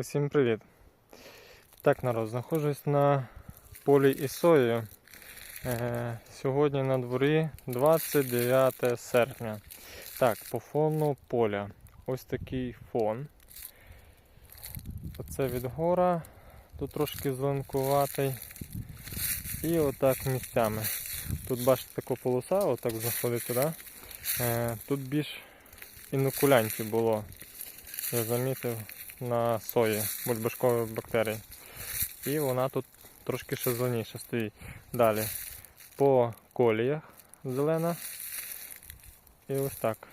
Усім привіт! Так, народ, знаходжусь на полі із. Е, сьогодні на дворі 29 серпня. Так, по фону поля. Ось такий фон. Оце від гора, тут трошки зеленкуватий. І отак місцями. Тут бачите така полоса, отак знаходиться, да? Е, тут більш інокулянтів було. Я замітив на сої бульбашкових бактерій. І вона тут трошки ще зеленіше стоїть. Далі по коліях зелена. І ось так.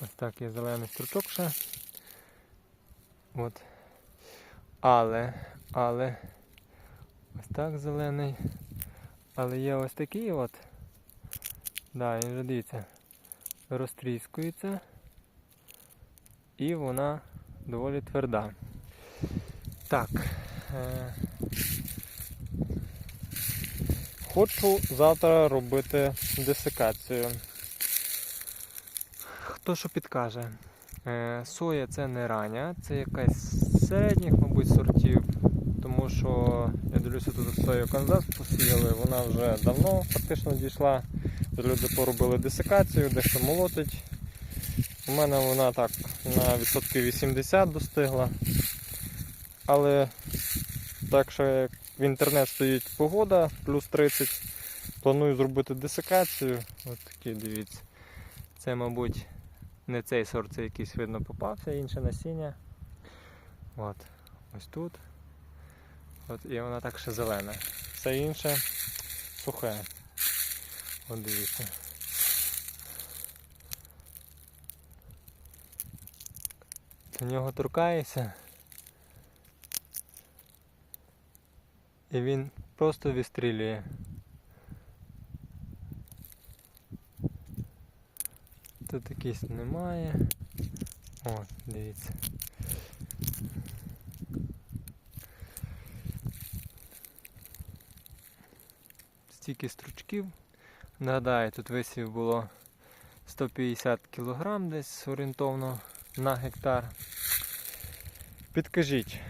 Ось так є зелений стручок ще. От. Але, але ось так зелений. Але є ось такий от. Да, він вже дивіться, розтріскується і вона доволі тверда. Так. Е- хочу завтра робити десикацію. Хто що підкаже? Е, соя це не рання, це якась з середніх, мабуть, сортів. Тому що я дивлюся, тут сою Канзас посіяли, вона вже давно фактично дійшла. Люди поробили десикацію, дещо молотить. У мене вона так на відсотків 80 достигла. Але так що як в інтернет стоїть погода, плюс 30, планую зробити десикацію. Ось такі, дивіться. Це, мабуть, не цей сорт, це якийсь видно попався, інше насіння. От. Ось тут. От, і вона так ще зелена. Все інше сухе. От дивіться. До нього торкаєшся. І він просто відстрілює. Тут якийсь немає. О, дивіться. Стільки стручків. Нагадаю, тут висів було 150 кг десь орієнтовно на гектар. Підкажіть,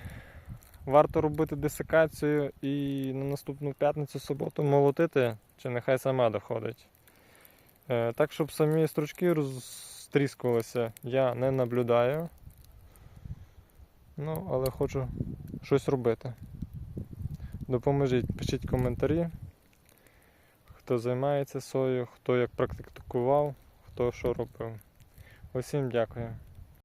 варто робити десикацію і на наступну п'ятницю суботу молотити, чи нехай сама доходить. Е, Так, щоб самі стручки розтріскувалися, я не наблюдаю. Ну, але хочу щось робити. Допоможіть, пишіть коментарі, хто займається соєю, хто як практикував, хто що робив. Усім дякую.